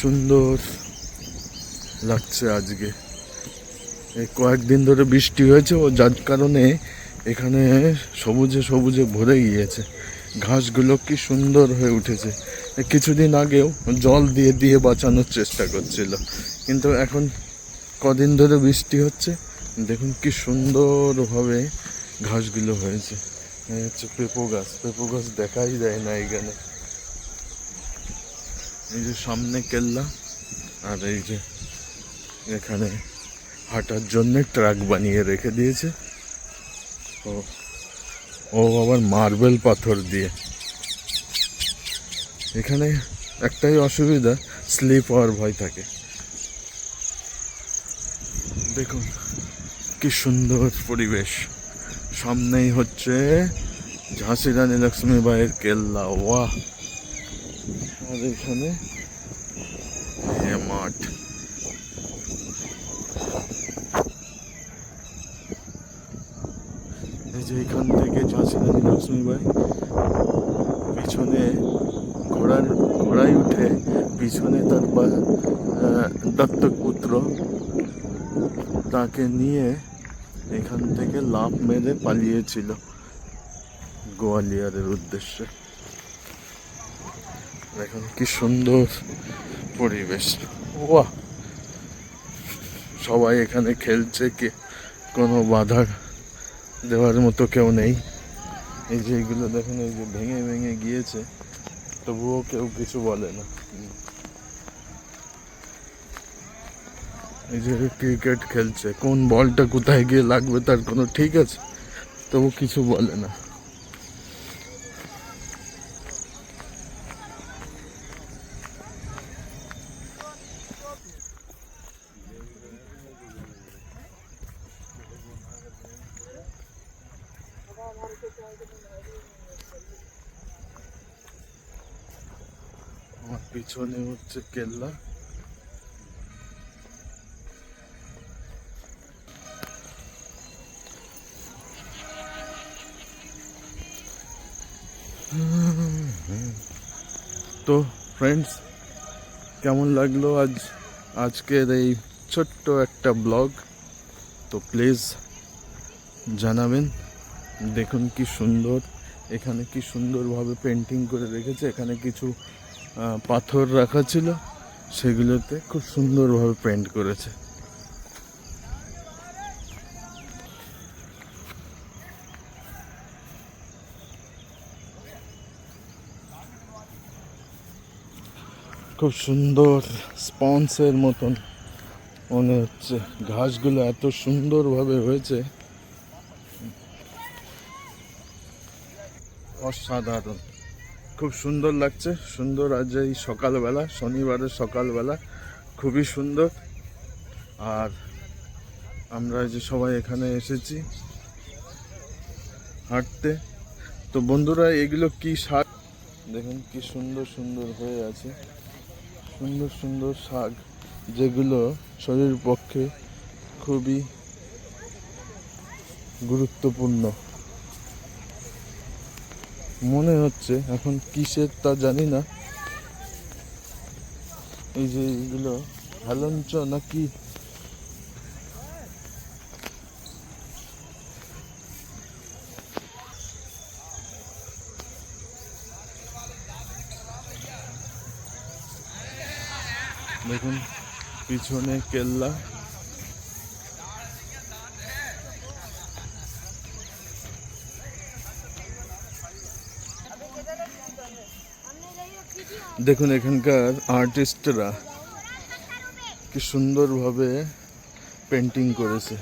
সুন্দর লাগছে আজকে। এই কয়েকদিন ধরে বৃষ্টি হয়েছে, ও যার কারণে এখানে সবুজে সবুজে ভরে গিয়েছে। ঘাসগুলো কি সুন্দর হয়ে উঠেছে। কিছুদিন আগেও জল দিয়ে দিয়ে বাঁচানোর চেষ্টা করছিল, কিন্তু এখন কদিন ধরে বৃষ্টি হচ্ছে। দেখুন কি সুন্দরভাবে ঘাসগুলো হয়েছে। হচ্ছে পেঁপো গাছ। পেঁপো গাছ দেখাই যায় না এখানে। এই যে সামনে কেল্লা, আর এই যে এখানে হাঁটার জন্য ট্রাক বানিয়ে রেখে দিয়েছে। ও ও আবার মার্বেল পাথর দিয়ে। এখানে একটাই অসুবিধা, স্লিপ হওয়ার ভয় থাকে। দেখুন, কি সুন্দর পরিবেশ। সামনেই হচ্ছে ঝাঁসি রানী লক্ষ্মীবাইয়ের কেল্লা, ওয়াহ! আর এখানে। মাঠ। এই যে এখান থেকে ঝাঁসিরানী লক্ষ্মীবাই পিছনে ঘোড়ার ঘোড়ায় উঠে পিছনে তার দত্তক পুত্র। তাকে নিয়ে এখান থেকে লাভ মেরে পালিয়েছিল। গোয়ালিয়রের উদ্দেশ্যে। দেখুন, কি সুন্দর পরিবেশ। বাহ সবাই এখানে খেলছে, কে কোনো বাধা দেওয়ার মতো কেউ নেই। এই যে এগুলো দেখুন, এই যে ভেঙে ভেঙে গিয়েছে, তবুও কেউ কিছু বলে না। এই যে ক্রিকেট খেলছে, কোন বলটা কোথায় গিয়ে লাগবে তার কোনো ঠিক আছে? তবু কিছু বলে না। আমার পিছনে হচ্ছে কেল্লা। তো ফ্রেন্ডস কেমন লাগল আজ, আজকের এই ছোট্ট একটা ব্লগ? তো প্লিজ জানাবেন। দেখুন কি সুন্দর। এখানে কি সুন্দরভাবে পেন্টিং করে রেখেছে। এখানে কিছু পাথর রাখা ছিল। সেগুলোতে খুব সুন্দরভাবে পেন্ট করেছে। খুব সুন্দর স্পঞ্জের মতন মনে হচ্ছে। ঘাসগুলো এত সুন্দরভাবে হয়েছে। অসাধারণ। খুব সুন্দর লাগছে। সুন্দর আজ এই সকালবেলা, শনিবারের সকালবেলা। খুবই সুন্দর। আর আমরা যে সবাই এখানে এসেছি হাঁটতে। তো বন্ধুরা, এগুলো কি শাক? দেখুন, কি সুন্দর সুন্দর হয়ে আছে। সুন্দর সুন্দর শাক, যেগুলো শরীর পক্ষে খুবই গুরুত্বপূর্ণ। মনে হচ্ছে, এখন কিসের তা জানি না। এই যে এগুলো হেলঞ্চ নাকি? দেখুন, পিছনে কেল্লা। দেখুন এখানকার আর্টিস্টরা কি সুন্দরভাবে পেন্টিং করেছে।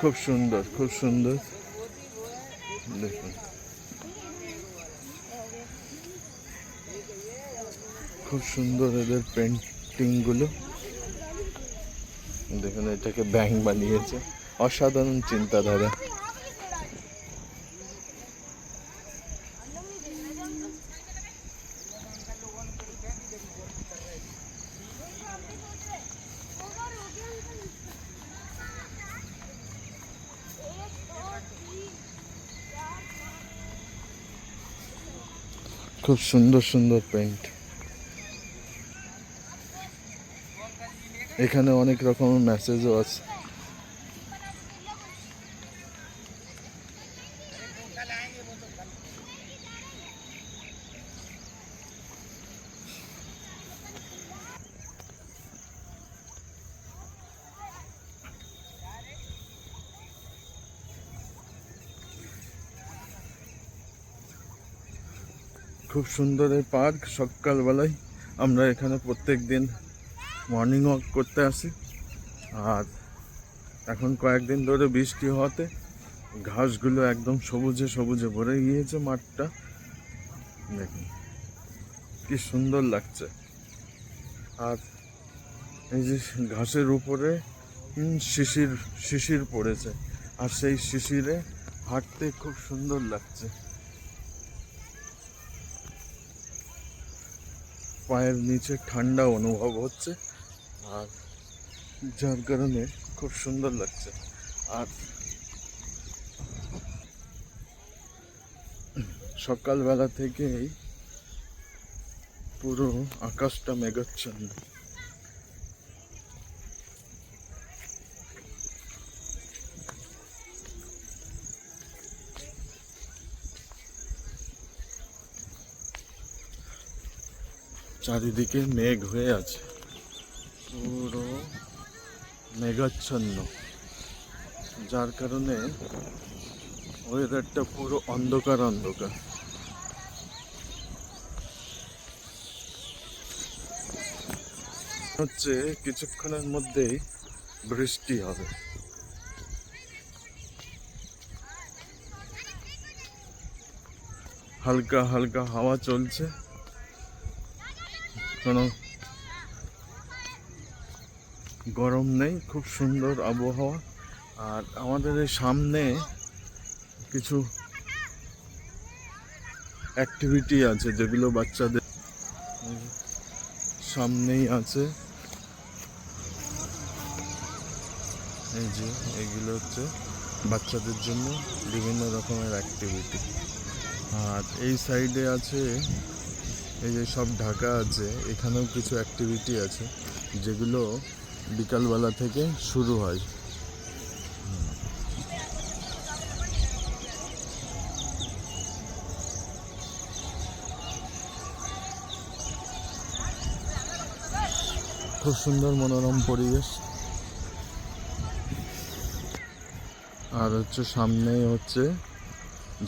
খুব সুন্দর খুব সুন্দর। দেখুন। খুব সুন্দর এদের পেন্টিংগুলো দেখুন এটাকে ব্যাংক বানিয়েছে। অসাধারণ চিন্তাধারা। খুব সুন্দর সুন্দর পেন্ট এখানে অনেক রকমের মেসেজও আছে। খুব সুন্দর এই পার্ক, সকালবেলায় আমরা এখানে প্রত্যেক দিন মর্নিং ওয়াক করতে আসি। আর এখন কয়েকদিন ধরে বৃষ্টি হওয়াতে ঘাসগুলো একদম সবুজে সবুজে ভরে গিয়েছে মাঠটা। দেখুন, কি সুন্দর লাগছে। আর এই যে ঘাসের উপরে শিশির শিশির পড়েছে। আর সেই শিশিরে হাঁটতে খুব সুন্দর লাগছে। পায়ের নিচে ঠান্ডা অনুভব হচ্ছে আর যার কারণে খুব সুন্দর লাগছে। আর সকালবেলা থেকেই পুরো আকাশটা মেঘাচ্ছন্ন। চারিদিকে মেঘ হয়ে আছে। পুরো মেঘাচ্ছন্ন। যার কারণে ওয়েদারটা পুরো অন্ধকার অন্ধকার। হচ্ছে কিছুক্ষণের মধ্যেই বৃষ্টি হবে। হালকা হালকা হাওয়া চলছে। কোনো গরম নেই, খুব সুন্দর আবহাওয়া। আর আমাদের এই সামনে কিছু অ্যাক্টিভিটি আছে, যেগুলো বাচ্চাদের সামনেই আছে। এই যে, এগুলো হচ্ছে বাচ্চাদের জন্য বিভিন্ন রকমের অ্যাক্টিভিটি আর এই সাইডে আছে এই যে সব ঢাকা আছে, এখানেও কিছু অ্যাক্টিভিটি আছে, যেগুলো বিকালবেলা থেকে শুরু হয়। খুব সুন্দর মনোরম পরিবেশ। আর হচ্ছে সামনেই হচ্ছে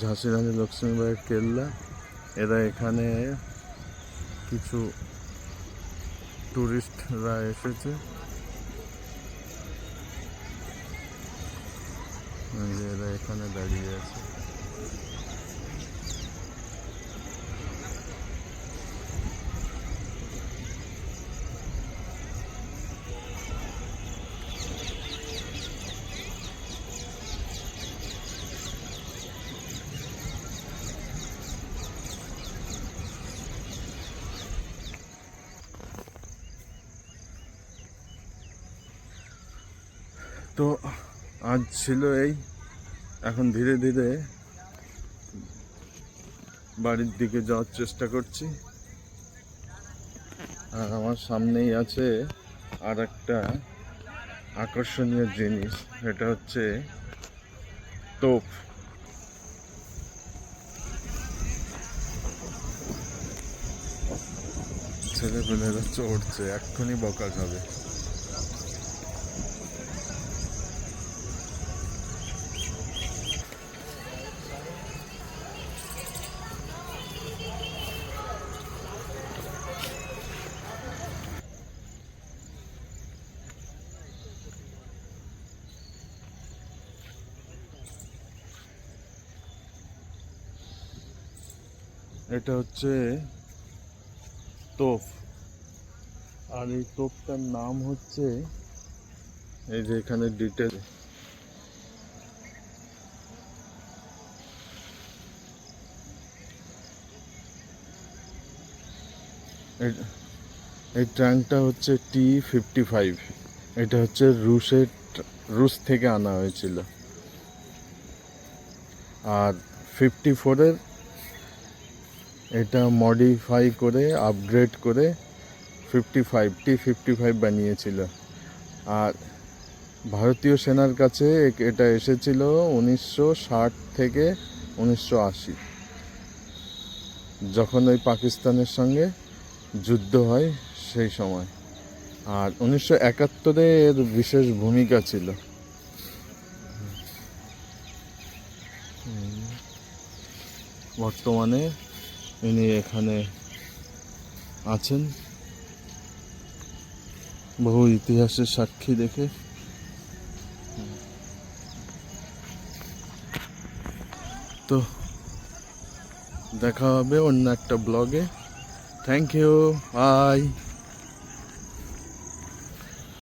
ঝাঁসি রানী লক্ষ্মীবাইয়ের কেল্লা। এরা এখানে কিছু টুরিস্টরা এসেছে। এরা এখানে দাঁড়িয়ে আছে। তো আজ ছিল এই। এখন ধীরে ধীরে বাড়ির দিকে যাওয়ার চেষ্টা করছি। আর আমার সামনেই আছে আর একটা আকর্ষণীয় জিনিস এটা হচ্ছে তোপ। ছেলেপেলেরা চড়ছে, এক্ষুনি বকা খাবে। এটা হচ্ছে তোপ আর এই তোপটার নাম হচ্ছে এই যে এখানে ডিটেল এই ট্যাঙ্কটা হচ্ছে টি ফিফটি ফাইভ এটা হচ্ছে রুশের রুশ থেকে আনা হয়েছিল। আর ফিফটি ফোরের এটা মডিফাই করে আপগ্রেড করে fifty five T fifty five বানিয়েছিল। আর ভারতীয় সেনার কাছে এটা এসেছিল উনিশশো ষাট থেকে উনিশশো আশি। যখন ওই পাকিস্তানের সঙ্গে যুদ্ধ হয় সেই সময়। আর উনিশশো একাত্তরে এর বিশেষ ভূমিকা ছিল। বর্তমানে ইনি এখানে আছেন। বহু ইতিহাসের সাক্ষী দেখে। তো, দেখা হবে অন্য একটা ব্লগে। Thank you by